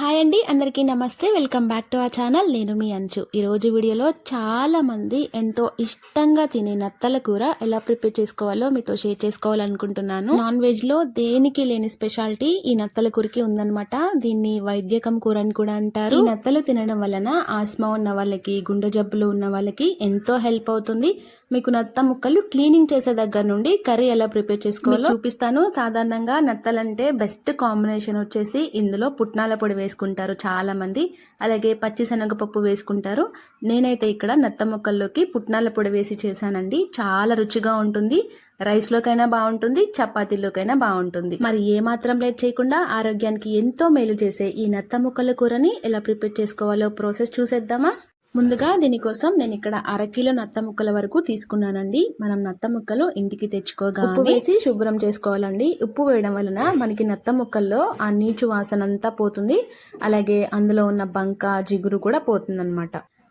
Hi అండి అందరికీ నమస్తే. వెల్కమ్ బ్యాక్ టు ఆ ఛానల్. నేను మీ అంచు. ఈరోజు వీడియోలో చాలామంది ఎంతో ఇష్టంగా తినే నత్తల కూర ఎలా ప్రిపేర్ చేసుకోవాలో మీతో షేర్ చేసుకోవాలనుకుంటున్నాను. నాన్ వెజ్లో దేనికి లేని స్పెషాలిటీ ఈ నత్తల కూరకి ఉందన్నమాట. దీన్ని వైద్యకం కూర అని కూడా అంటారు. ఈ నత్తలు తినడం వలన ఆస్మా ఉన్న వాళ్ళకి గుండె జబ్బులు ఉన్న వాళ్ళకి ఎంతో హెల్ప్ అవుతుంది. మీకు నత్త ముక్కలు క్లీనింగ్ చేసే దగ్గర నుండి కర్రీ ఎలా ప్రిపేర్ చేసుకోవాలో చూపిస్తాను. సాధారణంగా నత్తలంటే బెస్ట్ కాంబినేషన్ వచ్చేసి ఇందులో పుట్నాల పొడి వేసుకుంటారు చాలా మంది అలాగే పచ్చి శనగపప్పు వేసుకుంటారు. నేనైతే ఇక్కడ నత్త ముక్కల్లోకి పుట్నాల పొడి వేసి చేశానండి. చాలా రుచిగా ఉంటుంది. రైస్లోకైనా బాగుంటుంది చపాతీలోకైనా బాగుంటుంది. మరి ఏ మాత్రం లేట్ చేయకుండా ఆరోగ్యానికి ఎంతో మేలు చేసే ఈ నత్త ముక్కల కూరని ఎలా ప్రిపేర్ చేసుకోవాలో ప్రాసెస్ చూసేద్దామా? ముందుగా దీనికోసం నేను ఇక్కడ అరకిలో నత్త ముక్కల వరకు తీసుకున్నానండి. మనం నత్త ముక్కలు ఇంటికి తెచ్చుకోగా ఉప్పు వేసి శుభ్రం చేసుకోవాలండి. ఉప్పు వేయడం వలన మనకి నత్త ముక్కల్లో ఆ నీచు వాసన అంతా పోతుంది. అలాగే అందులో ఉన్న బంక జిగురు కూడా పోతుంది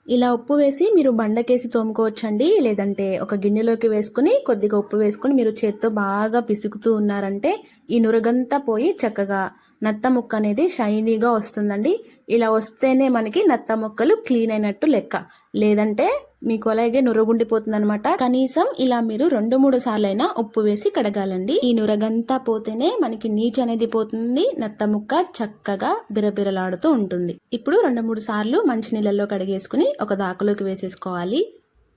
ఇలా ఉప్పు వేసి మీరు బండకేసి తోముకోవచ్చండి లేదంటే ఒక గిన్నెలోకి వేసుకుని కొద్దిగా ఉప్పు వేసుకుని మీరు చేత్తో బాగా పిసుకుతూ ఉన్నారంటే ఈ నురగంతా పోయి చక్కగా నత్త ముక్క అనేది షైనీగా వస్తుందండి. ఇలా వస్తేనే మనకి నత్త ముక్కలు క్లీన్ అయినట్టు లెక్క. లేదంటే మీకు అలాగే నురగుండిపోతుంది అనమాట కనీసం ఇలా మీరు రెండు మూడు సార్లైనా ఉప్పు వేసి కడగాలండి. ఈ నురగంతా పోతేనే మనకి నీచు అనేది పోతుంది నత్త ముక్క చక్కగా బిరబిరలాడుతూ ఉంటుంది. ఇప్పుడు రెండు మూడు సార్లు మంచి నీళ్ళల్లో కడిగేసుకుని ఒక దాకలోకి వేసేసుకోవాలి.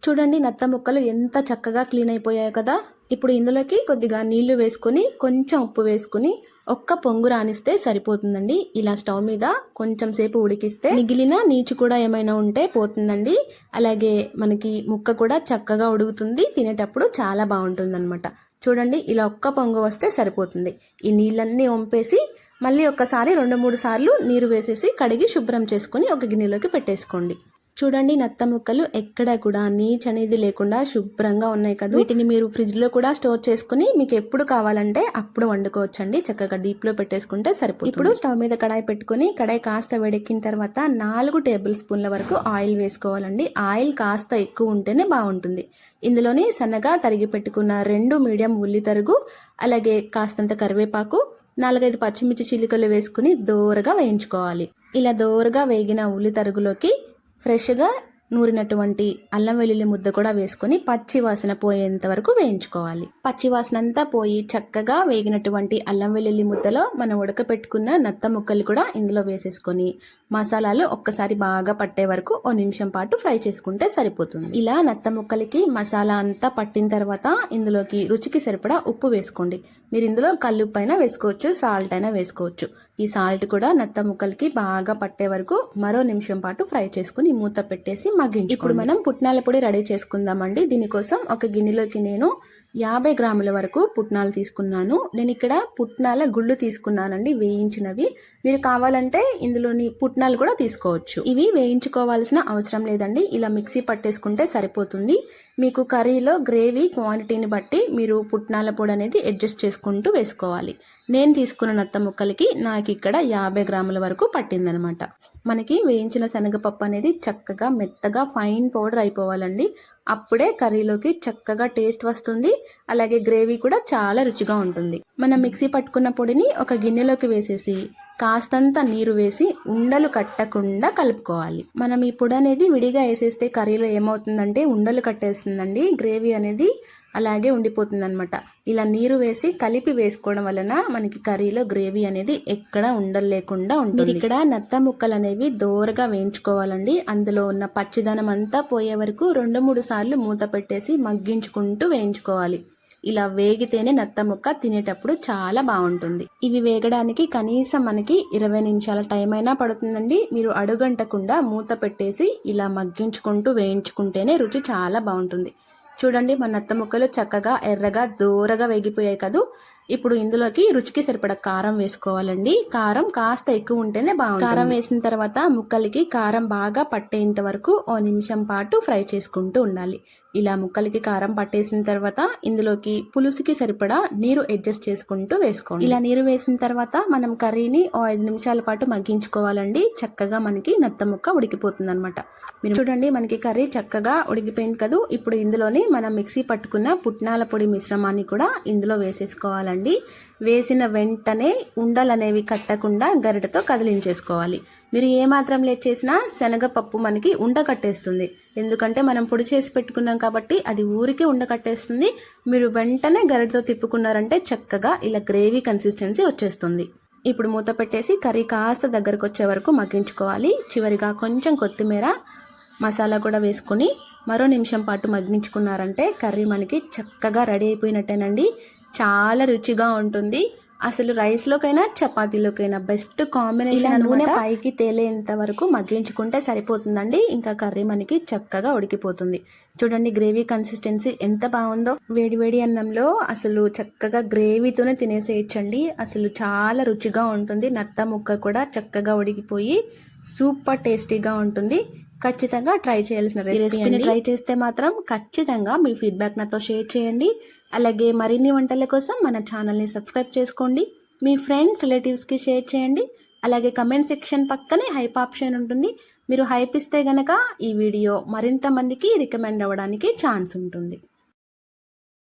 చూడండి నత్త ముక్కలు ఎంత చక్కగా క్లీన్ అయిపోయాయి కదా. ఇప్పుడు ఇందులోకి కొద్దిగా నీళ్ళు వేసుకొని కొంచెం ఉప్పు వేసుకుని ఒక్క పొంగు రానిస్తే సరిపోతుందండి. ఇలా స్టవ్ మీద కొంచెం సేపు ఉడికిస్తే మిగిలిన నీచు కూడా ఏమైనా ఉంటే పోతుందండి. అలాగే మనకి ముక్క కూడా చక్కగా ఉడుకుతుంది. తినేటప్పుడు చాలా బాగుంటుంది అనమాట చూడండి ఇలా ఒక్క పొంగు వస్తే సరిపోతుంది. ఈ నీళ్ళన్నీ వంపేసి మళ్ళీ ఒక్కసారి రెండు మూడు సార్లు నీరు వేసేసి కడిగి శుభ్రం చేసుకొని ఒక గిన్నెలోకి పెట్టేసుకోండి. చూడండి నత్త ముక్కలు ఎక్కడ కూడా నీచ్ అనేది లేకుండా శుభ్రంగా ఉన్నాయి కదా. వీటిని మీరు ఫ్రిడ్జ్లో కూడా స్టోర్ చేసుకుని మీకు ఎప్పుడు కావాలంటే అప్పుడు వండుకోవచ్చండి. చక్కగా డీప్లో పెట్టేసుకుంటే సరిపోతుంది. ఇప్పుడు స్టవ్ మీద కడాయి పెట్టుకుని కడాయి కాస్త వేడెక్కిన తర్వాత నాలుగు టేబుల్ స్పూన్ల వరకు ఆయిల్ వేసుకోవాలండి. ఆయిల్ కాస్త ఎక్కువ ఉంటేనే బాగుంటుంది. ఇందులోని సన్నగా తరిగి పెట్టుకున్న రెండు మీడియం ఉల్లి తరుగు అలాగే కాస్తంత కరివేపాకు నాలుగైదు పచ్చిమిర్చి చిలుకలు వేసుకుని దోరగా వేయించుకోవాలి. ఇలా దోరగా వేగిన ఉల్లి తరుగులోకి ఫ్రెష్గా నూరినటువంటి అల్లం వెల్లుల్లి ముద్ద కూడా వేసుకొని పచ్చి వాసన పోయేంత వరకు వేయించుకోవాలి. పచ్చి వాసన అంతా పోయి చక్కగా వేగినటువంటి అల్లం వెల్లుల్లి ముద్దలో మనం ఉడకపెట్టుకున్న నత్త ముక్కలు కూడా ఇందులో వేసేసుకొని మసాలాలు ఒక్కసారి బాగా పట్టే వరకు ఓ నిమిషం పాటు ఫ్రై చేసుకుంటే సరిపోతుంది. ఇలా నత్త ముక్కలకి మసాలా అంతా పట్టిన తర్వాత ఇందులోకి రుచికి సరిపడా ఉప్పు వేసుకోండి. మీరు ఇందులో కల్లుప్పు అయినా వేసుకోవచ్చు సాల్ట్ అయినా వేసుకోవచ్చు. ఈ సాల్ట్ కూడా నత్త ముక్కలకి బాగా పట్టే వరకు మరో నిమిషం పాటు ఫ్రై చేసుకుని మూత పెట్టేసి మగ్గించి ఇప్పుడు మనం పుట్నాల పొడి రెడీ చేసుకుందామండి. దీనికోసం ఒక గిన్నెలోకి నేను యాభై గ్రాముల వరకు పుట్నాలు తీసుకున్నాను. నేను ఇక్కడ పుట్నాల గుళ్ళు తీసుకున్నానండి వేయించినవి. మీరు కావాలంటే ఇందులోని పుట్నాలు కూడా తీసుకోవచ్చు. ఇవి వేయించుకోవాల్సిన అవసరం లేదండి. ఇలా మిక్సీ పట్టేసుకుంటే సరిపోతుంది. మీకు కర్రీలో గ్రేవీ క్వాంటిటీని బట్టి మీరు పుట్నాల పొడి అనేది అడ్జస్ట్ చేసుకుంటూ వేసుకోవాలి. నేను తీసుకున్న నత్త ముక్కలకి నాకు ఇక్కడ యాభై గ్రాముల వరకు పట్టిందనమాట. మనకి వేయించిన శనగపప్పు అనేది చక్కగా మెత్తగా ఫైన్ పౌడర్ అయిపోవాలండి. అప్పుడే కర్రీలోకి చక్కగా టేస్ట్ వస్తుంది. అలాగే గ్రేవీ కూడా చాలా రుచిగా ఉంటుంది. మనం మిక్సీ పట్టుకున్న పొడిని ఒక గిన్నెలోకి వేసేసి కాస్తంత నీరు వేసి ఉండలు కట్టకుండా కలుపుకోవాలి. మనం ఈ పొడి అనేది విడిగా వేసేస్తే కర్రీలో ఏమవుతుందంటే ఉండలు కట్టేస్తుందండి. గ్రేవీ అనేది అలాగే ఉండిపోతుంది అనమాట ఇలా నీరు వేసి కలిపి వేసుకోవడం వలన మనకి కర్రీలో గ్రేవీ అనేది ఎక్కడ ఉండలు లేకుండా ఉంటుంది. ఇక్కడ నత్త ముక్కలు అనేవి దోరగా వేయించుకోవాలండి. అందులో ఉన్న పచ్చిదనం అంతా పోయే వరకు రెండు మూడు సార్లు మూత పెట్టేసి మగ్గించుకుంటూ వేయించుకోవాలి. ఇలా వేగితేనే నత్త ముక్క తినేటప్పుడు చాలా బాగుంటుంది. ఇవి వేగడానికి కనీసం మనకి ఇరవై నిమిషాల టైం అయినా పడుతుందండి. మీరు అడుగంటకుండా మూత పెట్టేసి ఇలా మగ్గించుకుంటూ వేయించుకుంటేనే రుచి చాలా బాగుంటుంది. చూడండి మన నత్త ముక్కలు చక్కగా ఎర్రగా దూరగా వేగిపోయాయి కదూ. ఇప్పుడు ఇందులోకి రుచికి సరిపడ కారం వేసుకోవాలండి. కారం కాస్త ఎక్కువ ఉంటేనే బాగుంటుంది. కారం వేసిన తర్వాత ముక్కలకి కారం బాగా పట్టేంత వరకు ఓ నిమిషం పాటు ఫ్రై చేసుకుంటూ ఉండాలి. ఇలా ముక్కలకి కారం పట్టేసిన తర్వాత ఇందులోకి పులుసుకి సరిపడా నీరు అడ్జస్ట్ చేసుకుంటూ వేసుకోండి. ఇలా నీరు వేసిన తర్వాత మనం కర్రీని ఓ ఐదు నిమిషాల పాటు మగ్గించుకోవాలండి. చక్కగా మనకి నత్త ముక్క ఉడికిపోతుంది అనమాట మీరు చూడండి మనకి కర్రీ చక్కగా ఉడికిపోయింది కదూ. ఇప్పుడు ఇందులోనే మనం మిక్సీ పట్టుకున్న పుట్నాల పొడి మిశ్రమాన్ని కూడా ఇందులో వేసేసుకోవాలండి. వేసిన వెంటనే ఉండలు అనేవి కట్టకుండా గరిటతో కదిలించేసుకోవాలి. మీరు ఏమాత్రం లేట్ చేసినా శనగపప్పు మనకి ఉండ కట్టేస్తుంది. ఎందుకంటే మనం పొడి చేసి పెట్టుకున్నాం కాబట్టి అది ఊరికే ఉండ కట్టేస్తుంది. మీరు వెంటనే గరిటతో తిప్పుకున్నారంటే చక్కగా ఇలా గ్రేవీ కన్సిస్టెన్సీ వచ్చేస్తుంది. ఇప్పుడు మూత పెట్టేసి కర్రీ కాస్త దగ్గరకు వచ్చే వరకు మగ్గించుకోవాలి. చివరిగా కొంచెం కొత్తిమీర మసాలా కూడా వేసుకొని మరో నిమిషం పాటు మగ్గించుకున్నారంటే కర్రీ మనకి చక్కగా రెడీ అయిపోయినట్టేనండి. చాలా రుచిగా ఉంటుంది. అసలు రైస్లోకైనా చపాతీలోకైనా బెస్ట్ కాంబినేషన్ నూనె పైకి తేలేంత వరకు మగ్గించుకుంటే సరిపోతుందండి. ఇంకా కర్రీ మనకి చక్కగా ఉడికిపోతుంది. చూడండి గ్రేవీ కన్సిస్టెన్సీ ఎంత బాగుందో. వేడి వేడి అన్నంలో అసలు చక్కగా గ్రేవీతోనే తినేసేయచ్చండి. అసలు చాలా రుచిగా ఉంటుంది. నత్త ముక్క కూడా చక్కగా ఉడికిపోయి సూపర్ టేస్టీగా ఉంటుంది. ఖచ్చితంగా ట్రై చేయాల్సిన రెసిపీని ట్రై చేస్తే మాత్రం ఖచ్చితంగా మీ ఫీడ్బ్యాక్ నాతో షేర్ చేయండి. అలాగే మరిన్ని వంటల కోసం మన ఛానల్ని సబ్స్క్రైబ్ చేసుకోండి. మీ ఫ్రెండ్స్ రిలేటివ్స్కి షేర్ చేయండి. అలాగే కమెంట్ సెక్షన్ పక్కనే హైప్ ఆప్షన్ ఉంటుంది. మీరు హైప్ ఇస్తే గనక ఈ వీడియో మరింత మందికి రికమెండ్ అవ్వడానికి ఛాన్స్ ఉంటుంది.